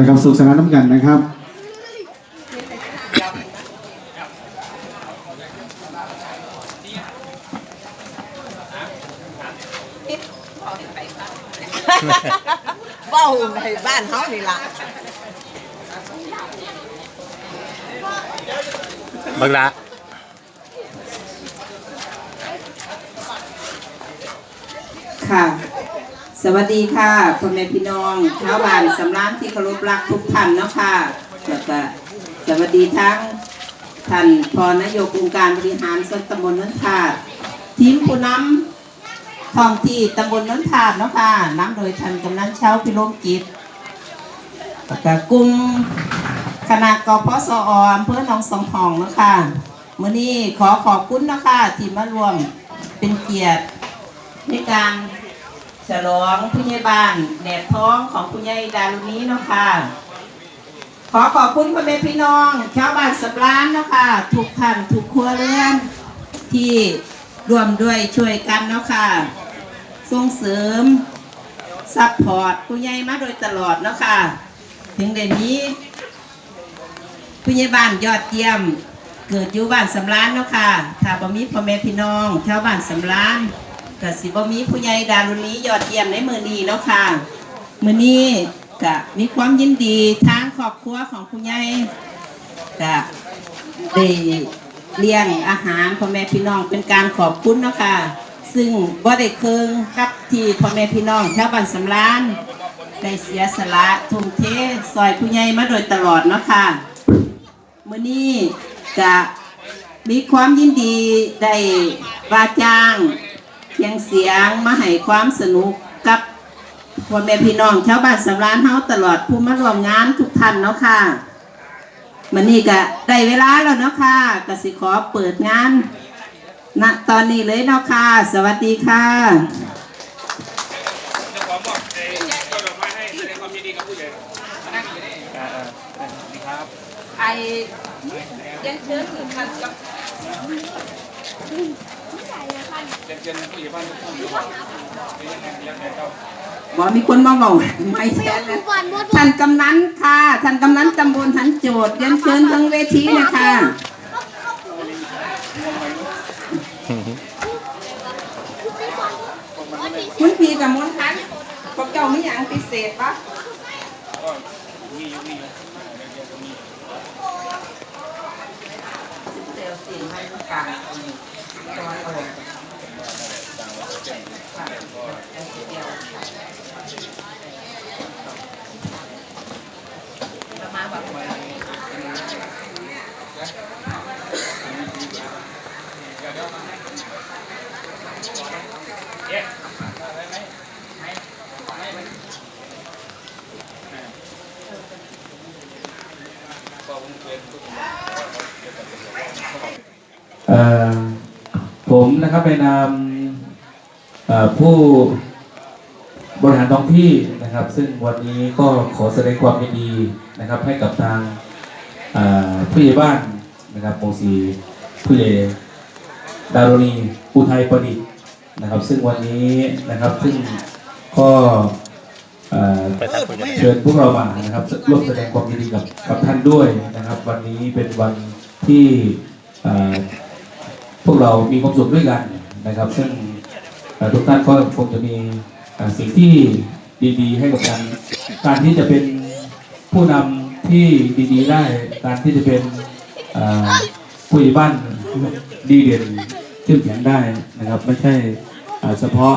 นะครับสุขสันต์น้ำกันนะครับเบ้าในบ้านเฮานี่ล่ะบักละค่ะ สวัสดีค่ะพ่อแม่พี่น้องชาวบ้านสำรานที่เคารพรักทุกท่านเนาะค่ะแล้วก็สวัสดีทั้งท่านพอนายกองค์การบริหารส่วนตำบลนนทาดทีมผู้นำท้องที่ตำบลนนทาดเนาะค่ะนำโดยท่านกำนันเช้าพิโรมกิจแล้วก็กลุ่มคณะกพสออำเภอหนองสองห้องเนาะค่ะมื้อนี้ขอขอบคุณเนาะค่ะที่มารวมเป็นเกียรติในการ ฉลองผู้ใหญ่บ้านแดดท้องของผู้ใหญ่ดารุนี้เนาะค่ะ ขอขอบคุณพ่อแม่พี่น้องชาวบ้านสับล้านเนาะค่ะทุกท่านทุกครัวเรือนที่ร่วมด้วยช่วยกันเนาะค่ะ ส่งเสริมซัพพอร์ตผู้ใหญ่มาโดยตลอดเนาะค่ะ ถึงเดี๋ยวนี้ผู้ใหญ่บ้านยอดเยี่ยม เกิดอยู่บ้านสำล้านเนาะค่ะถ้าบ่มีพ่อแม่พี่น้องชาวบ้านสำล้าน ก็สิบ่มีผู้ใหญ่ดารุณียอดเยี่ยมในมือนี้เนาะค่ะ มือนี้ก็มีความยินดีทางครอบครัวของผู้ใหญ่ก็ได้เลี้ยงอาหารพ่อแม่พี่น้องเป็นการขอบคุณเนาะค่ะ ซึ่งบ่ได้เคืองกับที่พ่อแม่พี่น้องชาวบ้านสำล้านได้เสียสละทุ่มเทซอยผู้ใหญ่มาโดยตลอดเนาะค่ะมื่อนี้จะมีความยินดีได้ว่าจ้าง เพียงเสียงมาให้ความสนุกกับพ่อแม่พี่น้องชาวบ้านสำรานเฮาตลอดผู้มาร่วมงานทุกท่านเนาะค่ะมื่อนี้ก็ได้เวลาแล้วเนาะค่ะก็สิขอเปิดงานณตอนนี้เลยเนาะค่ะ สวัสดีค่ะจะขอมอบไอ้ต้นดอกไม้ให้แสดงความยินดีกับผู้ใหญ่นั่งอยู่นี่ครับไอยังเชิญถึงท่านกับ หญ่บ้านทุกท่านด้วยเป็นยังไงยังไงครับบอกมีคนมาบอกไม่แท้เลยท่านกำนันค่ะท่านกำนันตำบลทันโจทย์เรียนเชิญทั้งเวทีนะคะคุณพีกับมนทันพวกเจ้ามีอย่างพิเศษปะก็มีอยู่มีอยู่เดี๋ยวมี เซลสีให้กลางตัวโตมาแบบ เอ๊ะก็ ผมเอ่อผมนะครับในนามเอ่อผู้บริหารท้องที่นะครับ ซึ่งวันนี้ก็ขอแสดงความยินดีนะครับ ให้กับทางผู้ใหญ่บ้านนะครับหมู่สีผู้ใหญ่ดารุณีอุทัยประดิษฐ์ นะครับ ซึ่งวันนี้นะครับซึ่งก็เอ่อไปทักคุยกันเชิญพวกเรามานะครับร่วมแสดงความยินดีกับกับท่านด้วยนะครับ วันนี้เป็นวันที่เอ่อพวกเรามีความสุขด้วยกันนะครับ ซึ่งเอ่อทุกท่านก็คงจะมีเอ่อสิ่งที่ดีๆ ให้กับการการที่จะเป็นผู้นำที่ดีๆ ได้ การที่จะเป็นเอ่อผู้ใหญ่บ้านดีเด่นเข้มแข็งได้นะครับ ไม่ใช่ เอ่อเฉพาะ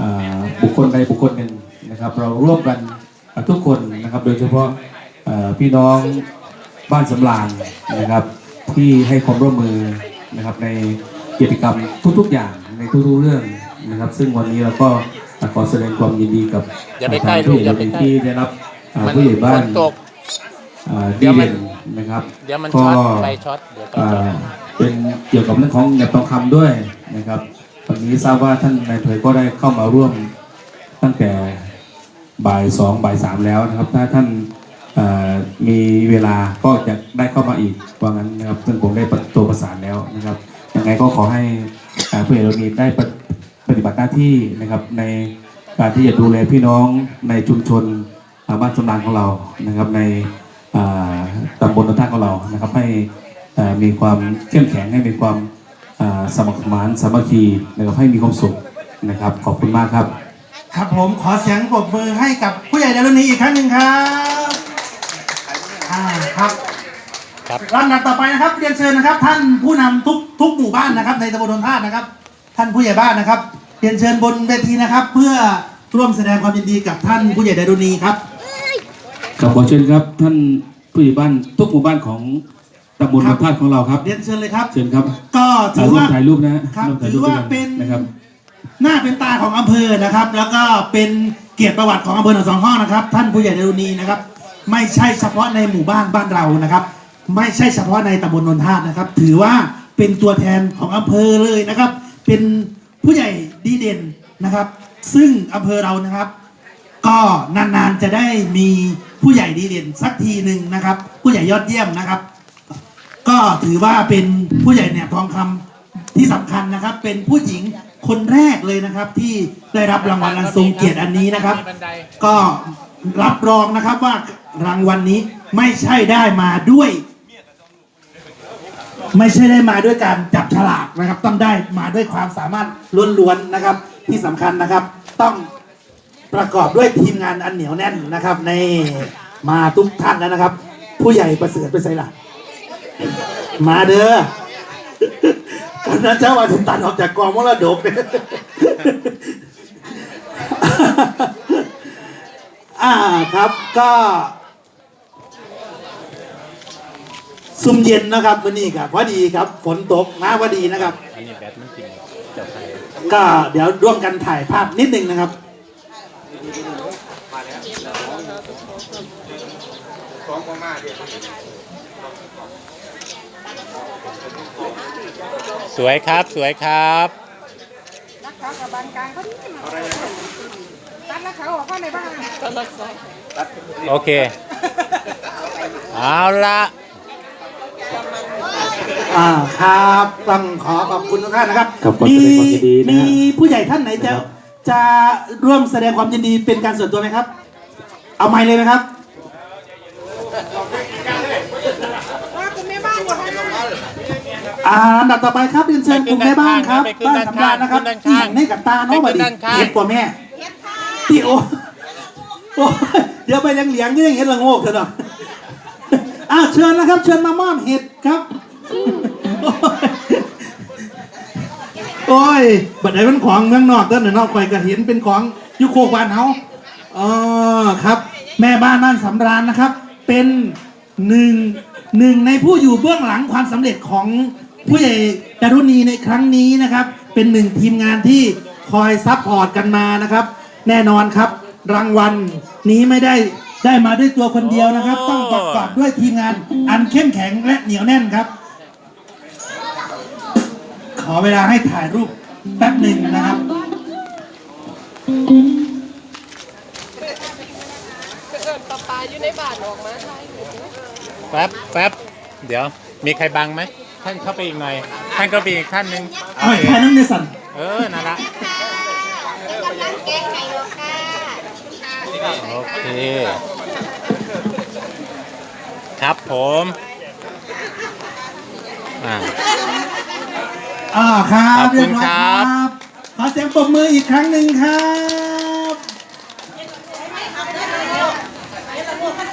อ่าบุคคลใดบุคคลหนึ่งนะครับ เราร่วมกันอ่าทุกคนนะครับ โดยเฉพาะอ่าพี่น้องบ้านสำรางนะครับ ที่ให้ความร่วมมือนะครับในกิจกรรมทุกๆอย่างในทุกๆเรื่องนะครับ ซึ่งวันนี้เราก็ขอแสดงความยินดีกับอย่าไปใกล้ลูกอย่าไปใกล้ที่ได้รับอ่ามันผู้ใหญ่บ้าฝนนตกอ่าเดี๋ดียวมันเด่นนะครับเดี๋ยวมันก็ช็อตไฟช็อตเดี๋ยวไฟอ่าช็อตเป็นเกี่ยวกับเรื่องของเงินทองคำด้วยนะครับ วันนี้ทราบว่าท่านนายเภอก็ได้เข้ามาร่วมตั้งแต่บ่ายสองบ่ายสามแล้วนะครับ ถ้าท่านมีเวลาก็จะได้เข้ามาอีกว่างั้นนะครับซึ่งผมได้ตัวประสานแล้วนะครับยังไงก็ขอให้อ่าผู้ใหญ่เรานี้ได้ปฏิปฏิบัติหน้าที่นะครับในการที่จะดูแลพี่น้องในชุมชนบ้านสำนักของเรานะครับ ในตำบลนนท่าของเรานะครับ ให้มีความเข้มแข็งให้มีความ สมัครสมานสามัคคีนะครับให้มีความสุขนะครับ ขอบคุณมากครับ ครับผมขอเสียงปรบมือให้กับผู้ใหญ่ดารุณีอีกครั้งหนึ่งครับอ่าครับครับลำดับต่อไปนะครับเรียนเชิญนะครับ ท่านผู้นำทุกทุกหมู่บ้านนะครับ ในตำบลนนทาตุนะครับ ท่านผู้ใหญ่บ้านนะครับเรียนเชิญบนเวทีนะครับ เพื่อร่วมแสดงความยินดีกับท่านผู้ใหญ่ดารุณีครับ ครับขอเชิญครับท่านผู้ใหญ่บ้านทุกหมู่บ้านของ ตำบลครับนนท่าของเราครับ เรียนเชิญเลยครับ เชิญครับก็ถ่าถืยอรูปว่าถ่ายรูปนะฮะครับถ่ยถืรูอปว่าด้วยกัเป็นนะครับหน้าเป็นตาของอำเภอนะครับ แล้วก็เป็นเกียรติประวัติของอำเภอหนองสองห้องนะครับ ท่านผู้ใหญ่ดารุณีนะครับ ไม่ใช่เฉพาะในหมู่บ้านบ้านเรานะครับ ไม่ใช่เฉพาะในตำบลนนทาตุนะครับ ถือว่าเป็นตัวแทนของอำเภอเลยนะครับ เป็นผู้ใหญ่ดีเด่นนะครับ ซึ่งอำเภอเรานะครับ ก็นานๆจะได้มีผู้ใหญ่ดีเด่นสักทีหนึ่งนะครับ ผู้ใหญ่ยอดเยี่ยมนะครับ ก็ถือว่าเป็นผู้ใหญ่เนี่ยทองคำที่สำคัญนะครับ เป็นผู้หญิงคนแรกเลยนะครับ ที่ได้รับรางวัลอันทรงเกียรติอันนี้นะครับ ก็รับรองนะครับว่ารางวัลนี้ไม่ใช่ได้มาด้วย ไม่ใช่ได้มาด้วยการจับฉลากนะครับ ต้องได้มาด้วยความสามารถล้วนๆนะครับ ที่สำคัญนะครับ ต้องประกอบด้วยทีมงานอันเหนียวแน่นนะครับ ในมาทุกท่านแล้วนะครับ ผู้ใหญ่ประเสริฐไปใส่ละ มาเด้อคณะเจ้าว่าจะตัดออกจากกองมรดกเนี่ยอ่าครับก็ซุ่มเย็นนะครับวันนี้ครับพอดีครับ ฝนตกมาพอดีนะครับอันนี้แบตมันจริงจะใครก็เดี๋ยวร่วมกันถ่ายภาพนิดนึงนะครับสว ยครับ สวยครับนักข่าวกับบานกลางเขาที่มาตัดนักข่าวออกเข้าในบ้านโอเค เอาละอ่าครับต้องขอขอบคุณทุกท่านนะครับครับขอแสดงความยินดีนะ มีฮะผู้ใหญ่ท่านไหนจะนะครับจะร่วมแสดงความยินดีเป็นการส่วนตัวไหมครับ เอาไม้เลยไหมครับ ว่าคุณแม่บ้านอยู่ข้างหน้า อ่าอันดับต่อไปครับเรียนเชิญกลุ่มแม่บ้านครับไปขึ้นบ้านด้านสำราญนะครับข้างที่เห็นในกับตาเนาะไปบัดขึ้นนี้ด้านข้างเห็นกว่าแม่ที่โอโอ้ยเดี๋ยวไปเลี้ยงเลี้ยงๆยังเห็นละโงกเถอะเนาะอ้าวเชิญนะครับ เชิญมามอบเห็ดครับ โอ้ยบัดไหนเป็นของเมืองนอกเต้นนอกคอยก็เห็นเป็นของอยุโคกบ้านเฮาอ๋อครับ แม่บ้านบ้านสำราญนะครับ เป็นหนึ่งหนึ่งในผู้อยู่เบื้องหลังความสำเร็จของ ผู้ใหญ่ดารุณีในครั้งนี้นะครับ เป็นหนึ่งทีมงานที่คอยซัพพอร์ตกันมานะครับ แน่นอนครับ รางวัลนี้ไม่ได้ได้มาด้วยตัวคนเดียวนะครับ ต้องประกอบด้วยทีมงานอันเข้มแข็งและเหนียวแน่นครับ ขอเวลาให้ถ่ายรูปแป๊บหนึ่งนะครับแป๊บแป๊บเดี๋ยวมีใครบังไหม ท่านเข้าไปอีกหน่อยท่านก็ไปอีกท่านหนึ่งเอาอีกถ่ายน้ำเนสันเออนั่นละโอเคครับผมอ่าอ่าครัขบอบคุณเรียบร้อยครับขอเสียงปรบมืออีกครั้งหนึ่งครับ เฮ้ย เฮ้ยไม่ได้ว่าเห็นหัวเห็นให้พวกนั้น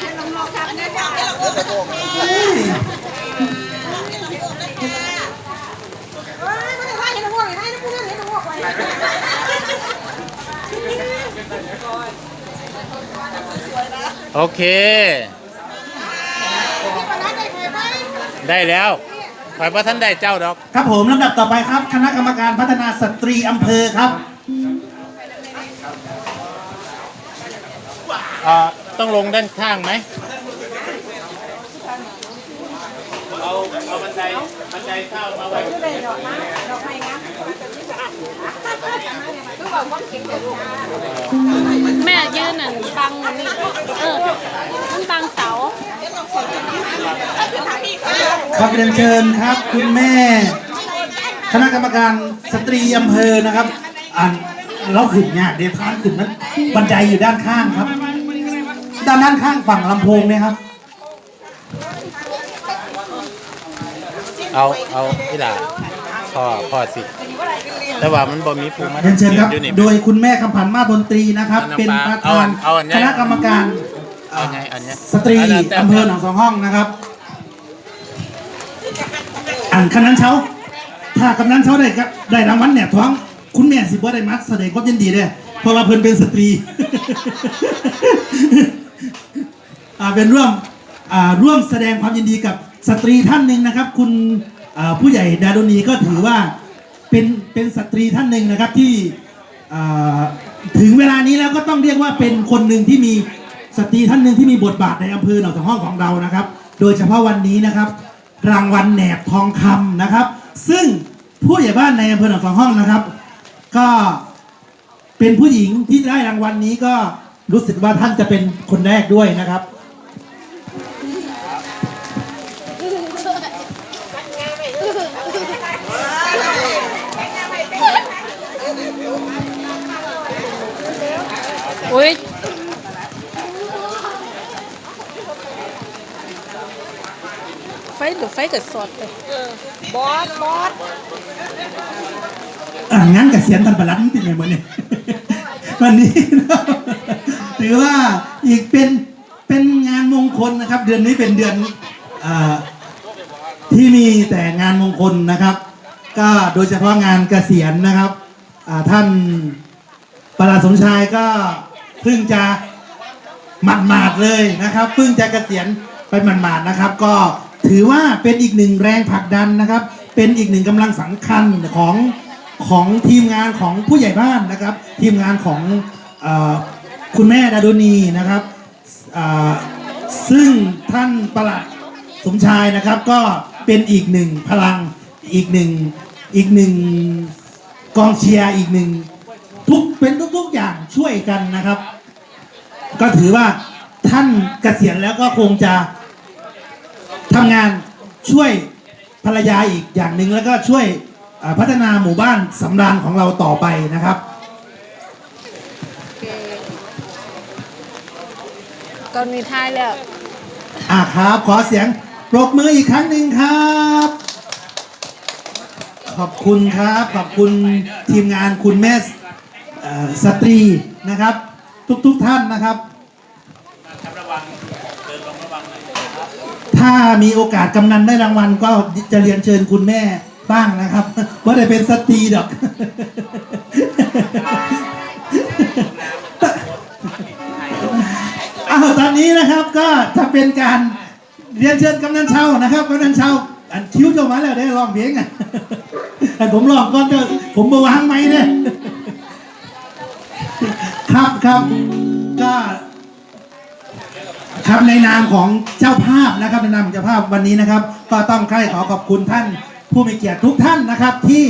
เห็นหัวไป โอเคที่ปนัดได้ใครไหมได้แล้วขอยว่าท่านได้เจ้าดอก ครับผมลำดับต่อไปครับ คณะกรรมการพัฒนาสตรีอำเภอครับเอ่อต้องลงด้านข้างไหม เอาเอาบันไดบันไดเข้ามาไว้ได้ดอกไม้ดอกไม้งามคือบอกว่าเก่งแต่ลูกแม่ยืนหน่ะบังนี่เออมันบังเสา ครับเรียนเชิญครับคุณแม่ คณะกรรมการสตรีอำเภอนะครับอ่านเราขึ้นยากเดี๋ยวทางขึ้นนั้นบันไดอยู่ด้านข้างครับ ด้านด้านข้างฝั่งลำโพงเนี่ยครับ เอาเอาอีหล่าพ่อพ่อสิ แต่ว่ามันบ่มีภูมิมาเรียนเชิญครับ อยู่นี่ โดยคุณแม่คำพันธ์มาดนตรีนะครับเอาน้ำเป็นปลาประธานเอาอันใหญ่ คณะกรรมการเอาไงอันเนี้ยสตรีอันนั้นแต่อำเภอหนองสองห้องนะครับอ่านคณะเช้า ถ้ากำนันเช้าได้ก็ได้รางวัลเนี่ยท้อง คุณแม่สิบ่ได้มัดแสดงความยินดีเด้อเพราะว่าเพิ่นเป็นสตรี อ่าเป็นร่วมอ่าร่วมแสดงความยินดีกับ สตรีท่านหนึ่งนะครับ คุณผู้ใหญ่ดารุณีก็ถือว่าเป็นเป็นสตรีท่านหนึ่งนะครับที่ถึงเวลานี้แล้วก็ต้องเรียกว่าเป็นคนหนึ่งที่มีสตรีท่านหนึ่งที่มีบทบาทในอำเภอหนองสองห้องของเรานะครับ โดยเฉพาะวันนี้นะครับ รางวัลแหนบทองคำนะครับ ซึ่งผู้ใหญ่บ้านในอำเภอหนองสองห้องนะครับ ก็เป็นผู้หญิงที่ได้รางวัลนี้ก็รู้สึกว่าท่านจะเป็นคนแรกด้วยนะครับ อุ้ยไฟหรือไฟเกิดสดเลยบอสบอสอ่างานเกษียณท่านประหลัดนี่เป็นไงบ้างเนี่ยวันนี้นะครับถือว่าอีกเป็นเป็นงานมงคลนะครับ เดือนนี้เป็นเดือนอาที่มีแต่งานมงคลนะครับ ก็โดยเฉพาะงานเกษียณนะครับท่านประหลัดสมชายก็เพิ่งจะหมาดหมาดเลยนะครับเพิ่งจะเกษียณไปหมาดหมาดนะครับ ก็ถือว่าเป็นอีกหนึ่งแรงผลักดันนะครับ เป็นอีกหนึ่งกำลังสำคัญของของทีมงานของผู้ใหญ่บ้านนะครับ ทีมงานของอคุณแม่ดารุณีนะครับซึ่งท่านประหลัดสมชายนะครับก็เป็นอีกหนึ่งพลังอีกหนึ่ง อีกหนึ่งกองเชียร์อีกหนึ่งทุกเป็นทุกๆอย่างช่วยกันนะครับ ก็ถือว่าท่านเกษียณแล้วก็คงจะทำงานช่วยภรรยาอีกอย่างหนึ่งแล้วก็ช่วยอ่าพัฒนาหมู่บ้านสำราญของเราต่อไปนะครับ ตอนนี้ท้ายแล้ว อ่าครับ ขอเสียงปรบมืออีกครั้งหนึ่งครับ ขอบคุณครับ ขอบคุณทีมงานคุณแม่สตรีนะครับ ทุกๆทท่านนะครับ ถ้ามีโอกาสกำนันได้รางวัลก็จะเรียนเชิญคุณแม่บ้างนะครับว่าได้เป็นสตรีดอกอ้าวตอนนี้นะครับก็จะเป็นการเรียนเชิญกำนันเช่านะครับกำนันเช่า อันคิ้วจะมาแล้วได้ร้องเพลงอะแต่ผมร้องก่อนก็ผมมาวางไหมเนี่ยครับครับก็ครับในนามของเจ้าภาพนะครับในนามของเจ้าภาพวันนี้นะครับ ก็ต้องใคร่ขอขอบคุณท่าน ผู้มีเกียรติทุกท่านนะครับ ที่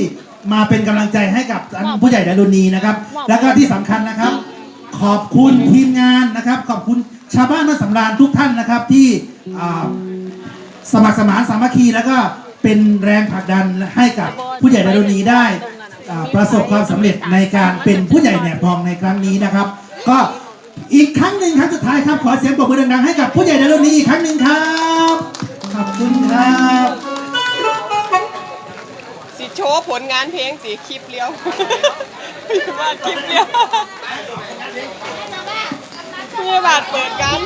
มาเป็นกำลังใจให้กับท่านผู้ใหญ่ดารุณีนะครับ แล้วก็ที่สำคัญนะครับ ขอบคุณทีมงานนะครับ ขอบคุณชาวบ้านนนสำราญทุกท่านนะครับที่อ่า สมัครสมานสามัคคีแล้วก็เป็นแรงผลักดันให้กับผู้ใหญ่ดารุณีได้อ่าประสบความสำเร็จในการเป็นผู้ใหญ่แหนบทองในครั้งนี้นะครับ ก็อีกครั้งหนึ่งครั้งสุดท้ายครับขอเสียงปรบมือดังๆให้กับผู้ใหญ่ดารุณีอีกครั้งหนึ่งครับขอบคุณครับ สิโชว์ผลงานเพลงสิคลิปเลี้ยว ว่าคลิปเลี้ยวพี่บาทเปิดกัน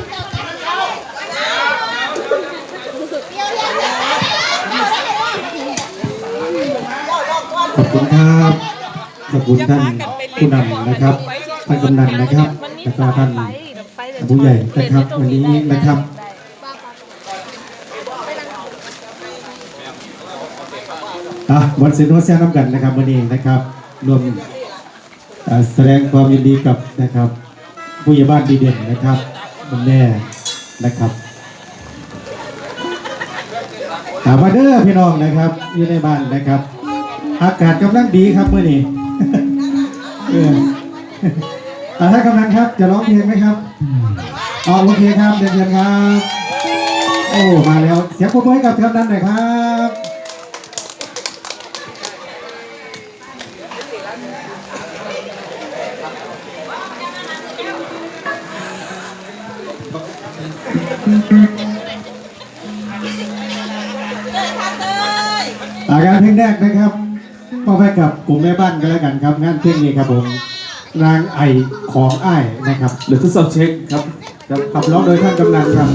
ขอบคุณครับขอบคุณท่านผู้นำนะครับท่านกำนันนะครับแล้วก็ท่านผู้ใหญ่นะครับ วันนี้นะครับอะวันเซนโนเซียน้ำกันนะครับวันนี้นะครับรวมแสดงความยินดีกับนะครับ ผู้ใหญ่บ้านดีเด่นนะครับคุณแม่นะครับ บาเดอร์พี่น้องนะครับอยู่ในบ้านนะครับ อากาศกำลังดีครับเมื่อนี้แต่ถ้ากำลังครับจะร้องเพลงไหมครับอ๋อโอเคครับเดินๆครับ โอ้มาแล้ว เสียงปรบมือให้กับกำนันหน่อยครับอืม แรกนะครับมอบให้กับกลุ่มแม่บ้านก็แล้วกันครับงานเพลงนี้ครับผมนางไอของไอ้นะครับหรือทดสอบเช็คครับคขับร้องโดยท่านกำนันครับ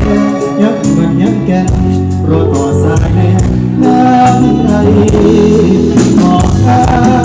เดียวยักมันยังแก่รอต่อสายแม่น้ำใจขอข้า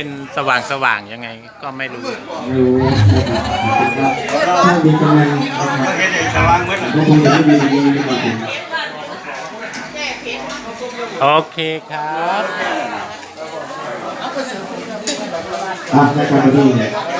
็นสว่างสว่างยังไงก็ไม่รู้รู้นะครับมีกำลังโอเคครับอะได้ครับพี่